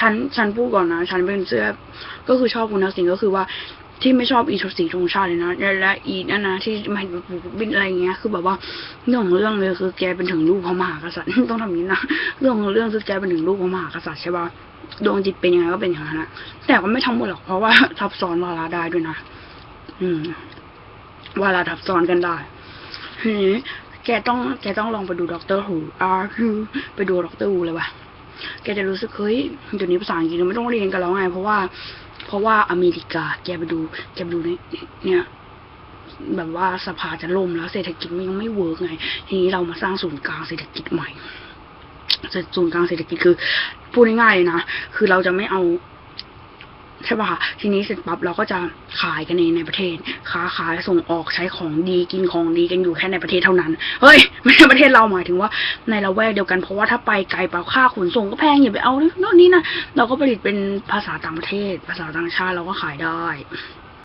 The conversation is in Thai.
ฉันฉันพูดก่อนนะ ฉันเป็นเสื้อ ก็คือชอบคุณทักษิณก็คือว่าที่ไม่ชอบอีทสีธงชาติเลยนะและอีนั่นนะที่ม่บินอะไรเงี้ยคือแบบว่าเรื่องของเรื่องเลยคือแกเป็นถึงลูกพระมหากษัตริย์ต้องทำนี้นะเรื่องของเรื่องคือแกเป็นถึงลูกพระมหากษัตริย์ใช่ป่ะดวงจิตเป็นยังไงก็เป็นอย่างนั้นนะแต่ก็ไม่ทั้งหมดหรอกเพราะว่าทับซ้อนวาระได้ด้วยนะอืมวาระทับซ้อนกันได้ทีนี้แกต้องแกต้องลองไปดูด็อกเตอร์ฮูอ่าคือไปดูด็อกเตอร์ฮูเลยว่ะ แกจะรู้สึกเฮ้ยเดี๋ยวนี้ภาษาอังกฤษเราไม่ต้องเรียนกันแล้วไง เพราะว่า เพราะว่าอเมริกา แกไปดู แกไปดูในเนี่ย แบบว่าสภาจะล่มแล้วเศรษฐกิจมันยังไม่เวิร์กไง ทีนี้เรามาสร้างศูนย์กลางเศรษฐกิจใหม่ศูนย์กลางเศรษฐกิจคือพูดง่ายๆเลยนะ คือเราจะไม่เอา ใช่ป่ะคะทีนี้เสร็จปั๊บเราก็จะขายกันเองในประเทศ ค้าขายส่งออกใช้ของดีกินของดีกันอยู่แค่ในประเทศเท่านั้น เฮ้ยไม่ใช่ประเทศเราหมายถึงว่า ในละแวกเดียวกันเพราะว่าถ้าไปไกลเปล่าค่าขนส่งก็แพงอย่าไปเอาโน่นนี่นะเราก็ผลิตเป็นภาษาต่างประเทศ ภาษาต่างชาติเราก็ขายได้